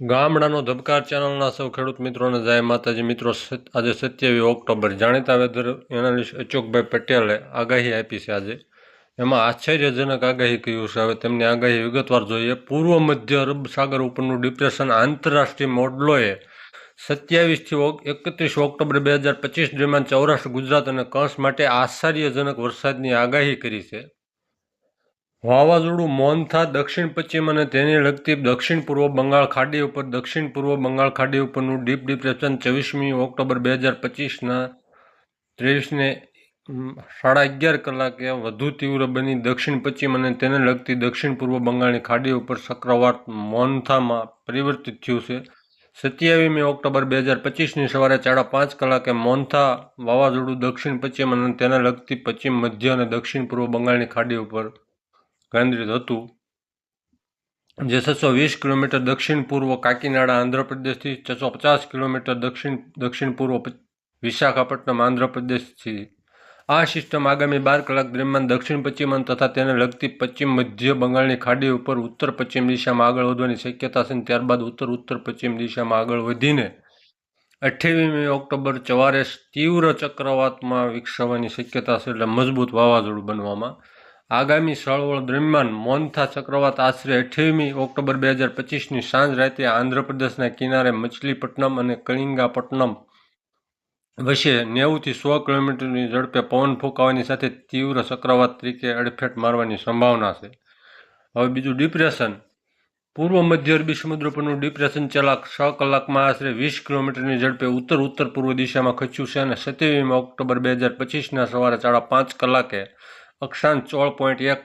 ગામડાનો ધબકાર ચેનલના સૌ ખેડૂત મિત્રોને જય માતાજી. મિત્રો આજે સત્યાવીસ ઓક્ટોબર. જાણીતા વેધર એનાલિસ્ટ અચોકભાઈ પટેલે આગાહી આપી છે આજે. એમાં આશ્ચર્યજનક આગાહી કહ્યું છે. હવે તેમની આગાહી વિગતવાર જોઈએ. પૂર્વ મધ્ય અરબ સાગર ઉપરનું ડિપ્રેશન આંતરરાષ્ટ્રીય મોડલોએ સત્યાવીસથી એકત્રીસ ઓક્ટોબર બે હજાર પચીસ દરમિયાન સૌરાષ્ટ્ર, ગુજરાત અને કચ્છ માટે આશ્ચર્યજનક વરસાદની આગાહી કરી છે. વાવાઝોડું મોન્થા દક્ષિણ પશ્ચિમ અને તેને લગતી દક્ષિણ પૂર્વ બંગાળ ખાડી ઉપર, દક્ષિણ પૂર્વ બંગાળ ખાડી ઉપરનું ડીપ ડિપ્રેશન ચોવીસમી ઓક્ટોબર બે હજાર પચીસના ત્રેવીસને સાડા અગિયાર કલાકે વધુ તીવ્ર બની દક્ષિણ પશ્ચિમ અને તેને લગતી દક્ષિણ પૂર્વ બંગાળની ખાડી ઉપર ચક્રવાત મોન્થામાં પરિવર્તિત થયું છે. સત્યાવીસમી ઓક્ટોબર બે હજાર પચીસની સવારે સાડા પાંચ કલાકે મોન્થા વાવાઝોડું દક્ષિણ પશ્ચિમ અને તેને લગતી પશ્ચિમ મધ્ય અને દક્ષિણ પૂર્વ બંગાળની ખાડી ઉપર કેન્દ્રિત હતું. જે છસો વીસ કિલોમીટર દક્ષિણ પૂર્વ કાકીનાડા આંધ્રપ્રદેશથી છસો પચાસ કિલોમીટર દક્ષિણ દક્ષિણ પૂર્વ વિશાખાપટ્ટનમ આંધ્રપ્રદેશથી. આ સિસ્ટમ આગામી બાર કલાક દરમિયાન દક્ષિણ પશ્ચિમ તથા તેને લગતી પશ્ચિમ મધ્ય બંગાળની ખાડી ઉપર ઉત્તર પશ્ચિમ દિશામાં આગળ વધવાની શક્યતા છે ત્યારબાદ ઉત્તર ઉત્તર પશ્ચિમ દિશામાં આગળ વધીને અઠ્યાવીસમી ઓક્ટોબર સવારે તીવ્ર ચક્રવાતમાં વિકસાવવાની શક્યતા છે એટલે મજબૂત વાવાઝોડું બનવામાં આગામી સળવળ દરમિયાન મોન્થા ચક્રવાત આશરે અઠ્યાવીમી ઓક્ટોબર બે હજાર પચીસની સાંજ રાતે આંધ્રપ્રદેશના કિનારે મછલીપટ્ટનમ અને કલિંગાપટ્ટનમ વચ્ચે નેવુંથી સો કિલોમીટરની ઝડપે પવન ફૂંકાવાની સાથે તીવ્ર ચક્રવાત તરીકે અડફેટ મારવાની સંભાવના છે. હવે બીજું ડિપ્રેશન. પૂર્વ મધ્ય અરબી સમુદ્ર પરનું ડિપ્રેશન છેલ્લા છ કલાકમાં આશરે વીસ કિલોમીટરની ઝડપે ઉત્તર ઉત્તર પૂર્વ દિશામાં ખસ્યું છે અને સત્યાવીસમી ઓક્ટોબર બે હજાર પચીસના સવારે સાડા પાંચ કલાકે અક્ષાંશ સોળ પોઈન્ટ એક,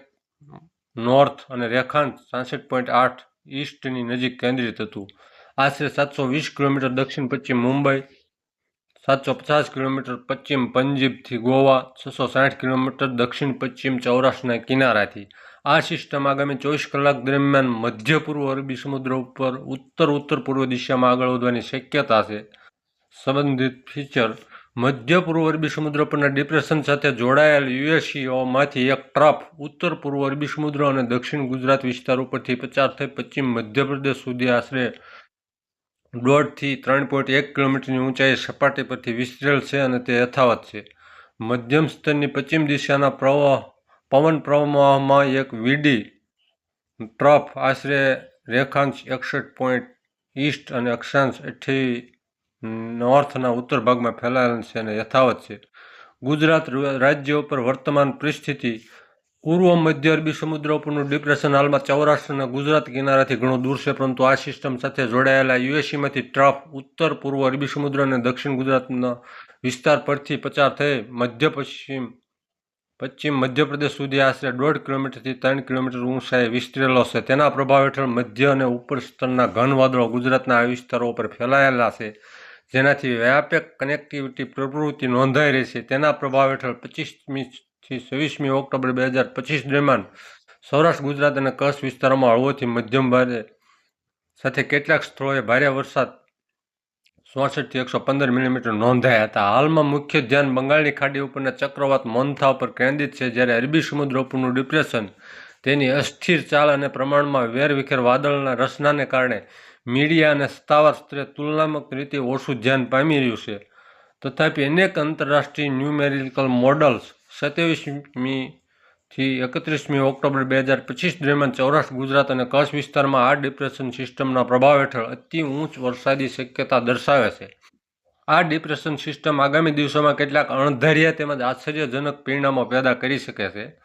નોર્થ અને રેખાંશ છાસઠ પોઈન્ટ આઠ ઈસ્ટની નજીક કેન્દ્રિત હતું. આશરે સાતસો વીસ કિલોમીટર દક્ષિણ પશ્ચિમ મુંબઈ, સાતસો પચાસ કિલોમીટર પશ્ચિમ પંજીબથી ગોવા, છસો સાઠ કિલોમીટર દક્ષિણ પશ્ચિમ સૌરાષ્ટ્રના કિનારાથી. આ સિસ્ટમ આગામી ચોવીસ કલાક દરમિયાન મધ્ય પૂર્વ અરબી સમુદ્ર ઉપર ઉત્તર ઉત્તર પૂર્વ દિશામાં આગળ વધવાની શક્યતા છે. સંબંધિત ફીચર મધ્ય પૂર્વ અરબી સમુદ્ર પરના ડિપ્રેશન સાથે જોડાયેલ યુએસીઓમાંથી એક ટ્રફ ઉત્તર પૂર્વ અરબી સમુદ્ર અને દક્ષિણ ગુજરાત વિસ્તાર ઉપરથી પસાર થઈ પશ્ચિમ મધ્યપ્રદેશ સુધી આશરે દોઢથી ત્રણ પોઈન્ટ એક કિલોમીટરની ઊંચાઈ સપાટી પરથી વિસ્તરેલ છે અને તે યથાવત છે. મધ્યમ સ્તરની પશ્ચિમ દિશાના પ્રવાહ, પવન પ્રવાહમાં એક વીડી ટ્રફ આશરે રેખાંશ એકસઠ પોઈન્ટ ઈસ્ટ અને અક્ષાંશ અઠ્યાવીસ નોર્થના ઉત્તર ભાગમાં ફેલાયેલ છે અને યથાવત છે. ગુજરાત રાજ્ય ઉપર વર્તમાન પરિસ્થિતિ, પૂર્વ મધ્ય અરબી સમુદ્ર ઉપરનું ડિપ્રેશન હાલમાં સૌરાષ્ટ્રના ગુજરાત કિનારાથી ઘણું દૂર છે, પરંતુ આ સિસ્ટમ સાથે જોડાયેલા યુએસસીમાંથી ટ્રફ ઉત્તર પૂર્વ અરબી સમુદ્ર અને દક્ષિણ ગુજરાતના વિસ્તાર પરથી પસાર થઈ મધ્ય પશ્ચિમ પશ્ચિમ મધ્યપ્રદેશ સુધી આશરે દોઢ કિલોમીટરથી ત્રણ કિલોમીટર ઊંચાઈ વિસ્તરેલો છે. તેના પ્રભાવ હેઠળ મધ્ય અને ઉપર સ્તરના ઘન વાદળો ગુજરાતના આ વિસ્તારો પર ફેલાયેલા છે. જેનાથી વ્યાપક કનેક્ટિવિટી પ્રવૃત્તિ નોંધાઈ રહી છે. તેના પ્રભાવ હેઠળ પચીસમી થી છવ્વીસમી ઓક્ટોબર બે હજાર પચીસ દરમિયાન સૌરાષ્ટ્ર, ગુજરાત અને કચ્છ વિસ્તારોમાં હળવોથી મધ્યમ ભારે સાથે કેટલાક સ્થળોએ ભારે વરસાદ ચોસઠથી એકસો પંદર મિલીમીટર નોંધાયા હતા. હાલમાં મુખ્ય ધ્યાન બંગાળની ખાડી ઉપરના ચક્રવાત મોન્થા ઉપર કેન્દ્રિત છે, જ્યારે અરબી સમુદ્ર ઉપરનું ડિપ્રેશન તેની અસ્થિર ચાલ અને પ્રમાણમાં વેરવિખેર વાદળના રચનાને કારણે મીડિયા અને સત્તાવાર સ્તરે તુલનાત્મક રીતે ઓછું ધ્યાન પામી રહ્યું છે. તથાપિ અનેક આંતરરાષ્ટ્રીય ન્યુમેરિકલ મોડલ્સ સત્યાવીસમી થી એકત્રીસમી ઓક્ટોબર બે હજાર પચીસ દરમિયાન સૌરાષ્ટ્ર, ગુજરાત અને કચ્છ વિસ્તારમાં આ ડિપ્રેશન સિસ્ટમના પ્રભાવ હેઠળ અતિ ઊંચ વરસાદી શક્યતા દર્શાવે છે. આ ડિપ્રેશન સિસ્ટમ આગામી દિવસોમાં કેટલાક અણધાર્યા તેમજ આશ્ચર્યજનક પરિણામો પેદા કરી શકે છે.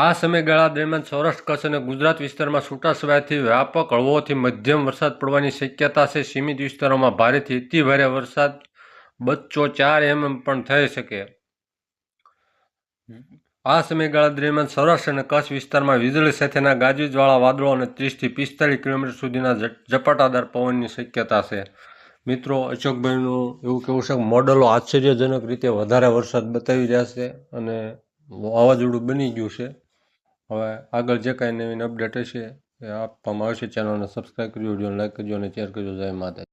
આ સમયગાળા દરમિયાન સૌરાષ્ટ્ર કચ્છ અને ગુજરાત વિસ્તારમાં છૂટાછવાયાથી વ્યાપક હળવોથી મધ્યમ વરસાદ પડવાની શક્યતા છે. સીમિત વિસ્તારોમાં ભારેથી અતિભારે વરસાદ બચ્ચો ચાર એમએમ પણ થઈ શકે. આ સમયગાળા દરમિયાન સૌરાષ્ટ્ર અને કચ્છ વિસ્તારમાં વીજળી સાથેના ગાજવીજવાળા વાદળો અને ત્રીસથી પિસ્તાલીસ કિલોમીટર સુધીના ઝપાટાદાર પવનની શક્યતા છે. મિત્રો, અશોકભાઈનું એવું કેવું છે કે મોડલો આશ્ચર્યજનક રીતે વધારે વરસાદ બતાવી રહ્યા છે અને વાવાઝોડું બની ગયું છે. હવે આગળ જે કાંઈ નવીન અપડેટ હશે એ આપવામાં આવશે. ચેનલને સબસ્ક્રાઈબ કરજો, વિડીયોને લાઈક કરજો અને શેર કરજો. જય માતા